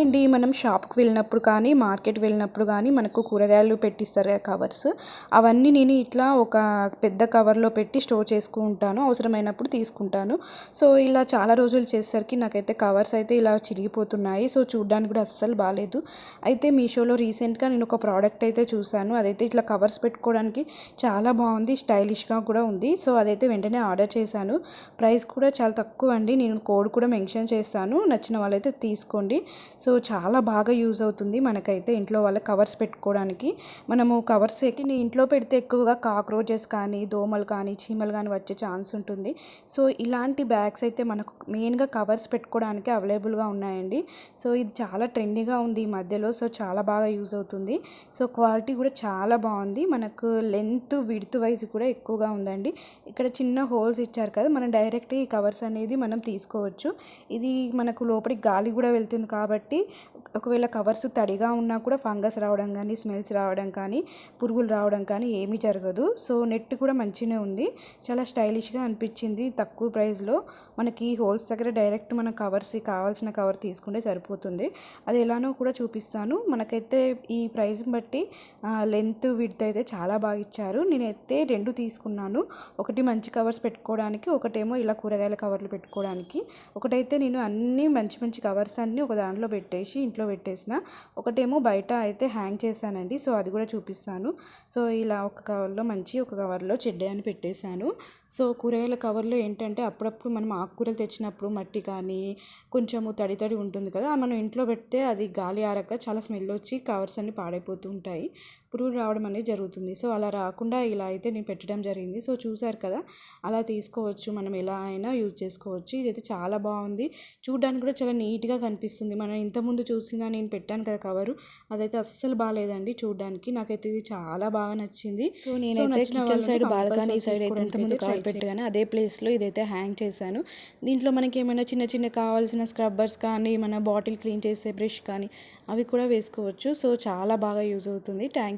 అండి మనం షాప్కి వెళ్ళినప్పుడు కానీ మార్కెట్ వెళ్ళినప్పుడు కానీ మనకు కూరగాయలు పెట్టిస్తారు కదా కవర్స్. అవన్నీ నేను ఇట్లా ఒక పెద్ద కవర్లో పెట్టి స్టోర్ చేసుకుంటాను అవసరమైనప్పుడు తీసుకుంటాను. సో ఇలా చాలా రోజులు చేసేసరికి నాకైతే కవర్స్ అయితే ఇలా చిరిగిపోతున్నాయి. సో చూడడానికి కూడా అస్సలు బాగాలేదు అయితే మీషోలో రీసెంట్గా నేను ఒక ప్రోడక్ట్ అయితే చూశాను. అదైతే ఇట్లా కవర్స్ పెట్టుకోవడానికి చాలా బాగుంది. స్టైలిష్గా కూడా ఉంది. సో అదైతే వెంటనే ఆర్డర్ చేశాను. ప్రైస్ కూడా చాలా తక్కువ అండి. నేను కోడ్ కూడా మెన్షన్ చేస్తాను నచ్చిన వాళ్ళైతే తీసుకోండి. సో సో చాలా బాగా యూజ్ అవుతుంది మనకైతే ఇంట్లో వాళ్ళ కవర్స్ పెట్టుకోవడానికి. మనము కవర్స్ ఎక్కి ఇంట్లో పెడితే ఎక్కువగా కాక్రోచెస్ కానీ దోమలు కానీ చీమలు కానీ వచ్చే ఛాన్స్ ఉంటుంది. సో ఇలాంటి బ్యాగ్స్ అయితే మనకు మెయిన్గా కవర్స్ పెట్టుకోవడానికి అవైలబుల్గా ఉన్నాయండి. సో ఇది చాలా ట్రెండీగా ఉంది ఈ మధ్యలో సో చాలా బాగా యూజ్ అవుతుంది. సో క్వాలిటీ కూడా చాలా బాగుంది. మనకు లెంత్ విడ్త్ వైజ్ కూడా ఎక్కువగా ఉందండి. ఇక్కడ చిన్న హోల్స్ ఇచ్చారు కదా మనం డైరెక్ట్ ఈ కవర్స్ అనేది మనం తీసుకోవచ్చు. ఇది మనకు లోపలికి గాలి కూడా వెళ్తుంది కాబట్టి ఒకవేళ కవర్స్ తడిగా ఉన్నా కూడా ఫంగస్ రావడం కానీ స్మెల్స్ రావడం కానీ పురుగులు రావడం కానీ ఏమీ జరగదు. సో నెట్ కూడా మంచిగానే ఉంది. చాలా స్టైలిష్గా అనిపించింది తక్కువ ప్రైస్లో. మనకి హోల్స్ దగ్గర డైరెక్ట్ మన కవర్స్ కావాల్సిన కవర్ తీసుకుంటే సరిపోతుంది. అది ఎలానో కూడా చూపిస్తాను. మనకైతే ఈ ప్రైస్ బట్టి లెంత్ విడ్త్ అయితే చాలా బాగా ఇచ్చారు. నేనైతే రెండు తీసుకున్నాను. ఒకటి మంచి కవర్స్ పెట్టుకోవడానికి ఒకటేమో ఇలా కూరగాయల కవర్లు పెట్టుకోవడానికి. ఒకటైతే నేను అన్ని మంచి మంచి కవర్స్ అన్నీ ఒక దాంట్లో పెట్టేసి ఇంట్లో పెట్టేసిన. ఒకటేమో బయట అయితే హ్యాంగ్ చేశానండి సో అది కూడా చూపిస్తాను. సో ఇలా ఒక కవర్లో మంచి ఒక కవర్లో చెడ్డ అని పెట్టేశాను. సో కూరగాయల కవర్లో ఏంటంటే అప్పుడప్పుడు మనం ఆకుకూరలు తెచ్చినప్పుడు మట్టి కానీ కొంచెము తడి తడి ఉంటుంది కదా మనం ఇంట్లో పెడితే అది గాలి ఆరక చాలా స్మెల్ వచ్చి కవర్స్ అన్ని పాడైపోతూ ఉంటాయి. పురుగు రావడం అనేది జరుగుతుంది. సో అలా రాకుండా ఇలా అయితే నేను పెట్టడం జరిగింది. సో చూసారు కదా అలా తీసుకోవచ్చు. మనం ఎలా అయినా యూజ్ చేసుకోవచ్చు. ఇదైతే చాలా బాగుంది. చూడడానికి కూడా చాలా నీట్గా కనిపిస్తుంది. మనం ఇంతకుముందు చూసిన నేను పెట్టాను కదా కవరు. అదైతే అస్సలు బాగాలేదండి చూడడానికి. నాకైతే ఇది చాలా బాగా నచ్చింది. సో నేనైతే కిచెన్ సైడ్ బాల్కనీ సైడ్ అయితే ఇంతకుముందు కవర్ పెట్టగానే అదే ప్లేస్లో ఇదైతే హ్యాంగ్ చేశాను. దీంట్లో మనకి ఏమైనా చిన్న చిన్న కావాల్సిన స్క్రబ్బర్స్ కానీ మన బాటిల్ క్లీన్ చేసే బ్రష్ కానీ అవి కూడా వేసుకోవచ్చు. సో చాలా బాగా యూజ్ అవుతుంది. Thank